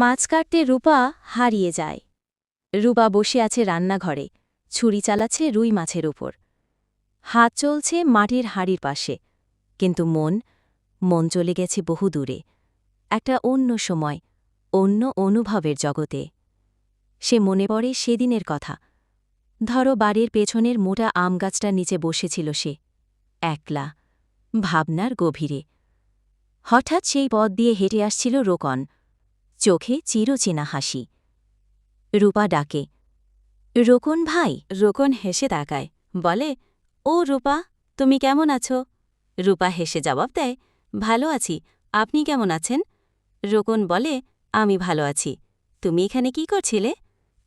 মাছ কাটতে রূপা হারিয়ে যায়। রূপা বসে আছে রান্নাঘরে, ছুরি চালাচ্ছে রুই মাছের উপর। হাত চলছে মাটির হাড়ির পাশে, কিন্তু মন মন চলে গেছে বহু দূরে, একটা অন্য সময়, অন্য অনুভবের জগতে। সে মনে পড়ে সেদিনের কথা। ধরো বাড়ির পেছনের মোটা আম গাছটার নিচে বসেছিল সে, একলা, ভাবনার গভীরে। হঠাৎ সেই পথ দিয়ে হেঁটে আসছিল রোকন। চোখে চিরচেনা হাসি। রূপা ডাকে, রোকন ভাই? রোকন হেসে তাকায়, বলে, ও রূপা, তুমি কেমন আছো? রূপা হেসে জবাব দেয়, ভালো আছি, আপনি কেমন আছেন? রোকন বলে, আমি ভালো আছি, তুমি এখানে কি করছিলে?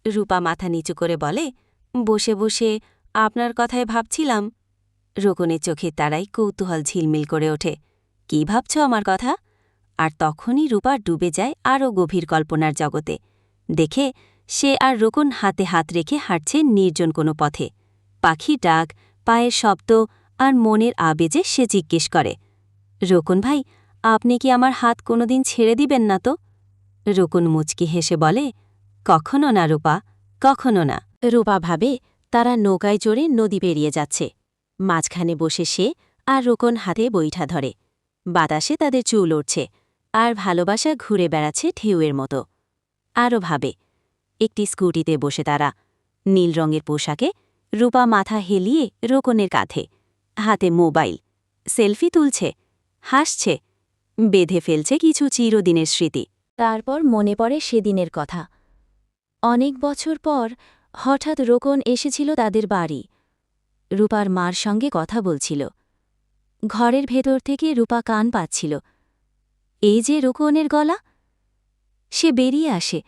রূপা মাথা নিচু করে বলে, বসে বসে আপনার কথায় ভাবছিলাম। রোকনের চোখের তারাই কৌতূহল ঝিলমিল করে ওঠে, কি ভাবছ আমার কথা? আর তখনই রূপা ডুবে যায় আরও গভীর কল্পনার জগতে। দেখে সে আর রোকন হাতে হাত রেখে হাঁটছে নির্জন কোনো পথে। পাখি ডাক, পায়ের শব্দ আর মনের আবেজে সে জিজ্ঞেস করে, রোকন ভাই, আপনি কি আমার হাত কোনোদিন ছেড়ে দিবেন না তো? রোকন মুচকি হেসে বলে, কখনো না রূপা, কখনো না। রূপা ভাবে, তারা নৌকায় চড়ে নদী পেরিয়ে যাচ্ছে। মাঝখানে বসে সে আর রোকন হাতে বৈঠা ধরে। বাতাসে তাদের চুল উঠছে আর ভালোবাসা ঘুরে বেড়াচ্ছে ঢেউয়ের মতো। আরও ভাবে, একটি স্কুটিতে বসে তারা নীল রঙের পোশাকে রূপা মাথা হেলিয়ে রোকনের কাঁধে, হাতে মোবাইল, সেলফি তুলছে, হাসছে, বেঁধে ফেলছে কিছু চিরদিনের স্মৃতি। তারপর মনে পড়ে সেদিনের কথা। অনেক বছর পর হঠাৎ রোকন এসেছিল তাদের বাড়ি। রূপার মার সঙ্গে কথা বলছিল। ঘরের ভেতর থেকে রূপা কান পাচ্ছিল। এই যে রোকনের গলা? সে বেরিয়ে আসে,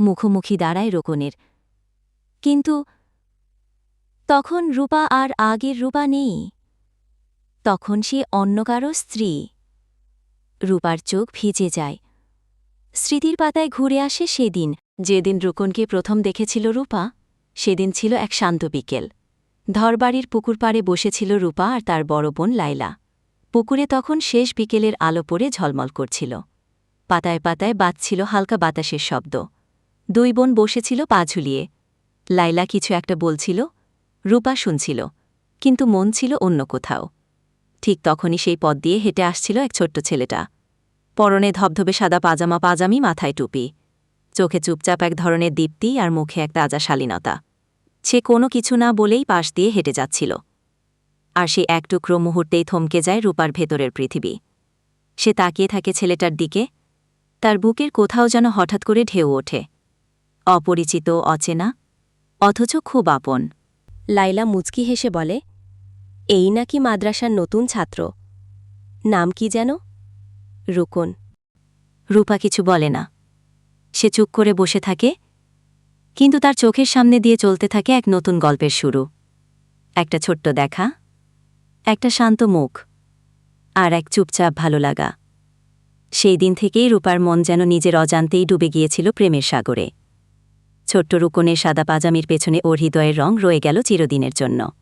মুখোমুখি দাঁড়ায় রোকনের। কিন্তু তখন রূপা আর আগের রূপা নেই। তখন সে অন্য কারও স্ত্রী। রূপার চোখ ভিজে যায়। স্মৃতির পাতায় ঘুরে আসে সেদিন। যেদিন রুকনকে প্রথম দেখেছিল রূপা, সেদিন ছিল এক শান্ত বিকেল। ধরবাড়ির পুকুর পাড়ে বসেছিল রূপা আর তার বড় বোন লাইলা পুকুরে তখন শেষ বিকেলের আলো পড়ে ঝলমল করছিল। পাতায় পাতায় বাজছিল হালকা বাতাসের শব্দ। দুই বোন বসেছিল পা ঝুলিয়ে। লাইলা কিছু একটা বলছিল, রূপা শুনছিল, কিন্তু মন ছিল অন্য কোথাও। ঠিক তখনই সেই পথ দিয়ে হেঁটে আসছিল এক ছোট্ট ছেলেটা। পরনে ধবধবে সাদা পাজামা, পাজামি, মাথায় টুপি। চোখে চুপচাপ এক ধরনের দীপ্তি আর মুখে এক তাজা শালীনতা। সে কোনো কিছু না বলেই পাশ দিয়ে হেঁটে যাচ্ছিল। আর সে এক টুকরো মুহূর্তেই থমকে যায় রূপার ভেতরের পৃথিবী। সে তাকিয়ে থাকে ছেলেটার দিকে তার বুকের কোথাও যেন হঠাৎ করে ঢেউ ওঠে। অপরিচিত অচেনা অথচ খুব আপন। লাইলা মুচকি হেসে বলে এই নাকি মাদ্রাসার নতুন ছাত্র। নাম কি যেন? রুকন। রূপা কিছু বলে না। সে চুপ করে বসে থাকে কিন্তু তার চোখের সামনে দিয়ে চলতে থাকে এক নতুন গল্পের শুরু। একটা ছোট্ট দেখা। একটা শান্ত মুখ আর এক চুপচাপ ভালো লাগা। সেই দিন থেকেই রূপার মন যেন নিজের অজান্তেই ডুবে গিয়েছিল প্রেমের সাগরে। ছোট্ট রুকনের সাদা পাজামির পেছনে ওর হৃদয়ের রং রয়ে গেল চিরদিনের জন্য।